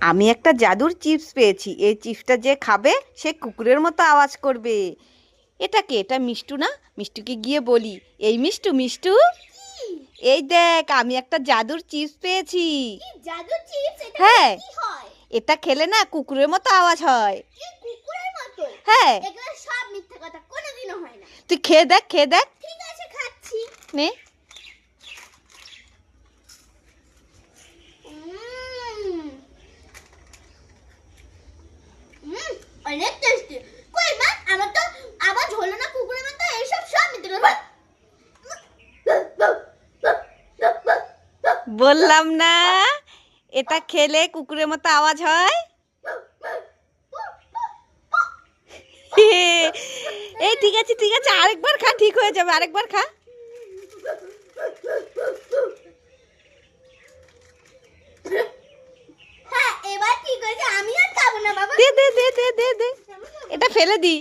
আমি একটা জাদুর চিপস পেয়েছি। এই চিপসটা যে খাবে সে কুকুরের মতো আওয়াজ করবে। এটা কে? এটা মিষ্টু না? মিষ্টুকে গিয়ে বলি এই মিষ্টু মিষ্টু? এই দেখ আমি একটা জাদুর চিপস পেয়েছি। হ্যাঁ। এটা খেলে না কুকুরের মতো আওয়াজ হয়। হ্যাঁ। সব মিথ্যা কথা কোনোদিনও হয় না। তুই খেয়ে দেখ খেয়ে দেখ। ঠিক আছে খাচ্ছি। নে। অনেক টেস্টি কই মা, আমার তো কুকুরের মতো এইসব সব কথা বললাম না, এটা খেলে কুকুরের মতো আওয়াজ হয়? এই ঠিক আছে ঠিক আছে, আরেকবার খা, ঠিক হয়ে যাবে, আরেকবার খা হ্যাঁ এবার ঠিক হয়েছে আমি আর খাব না বাবা দে দে দে দে। এটা ফেলে দি।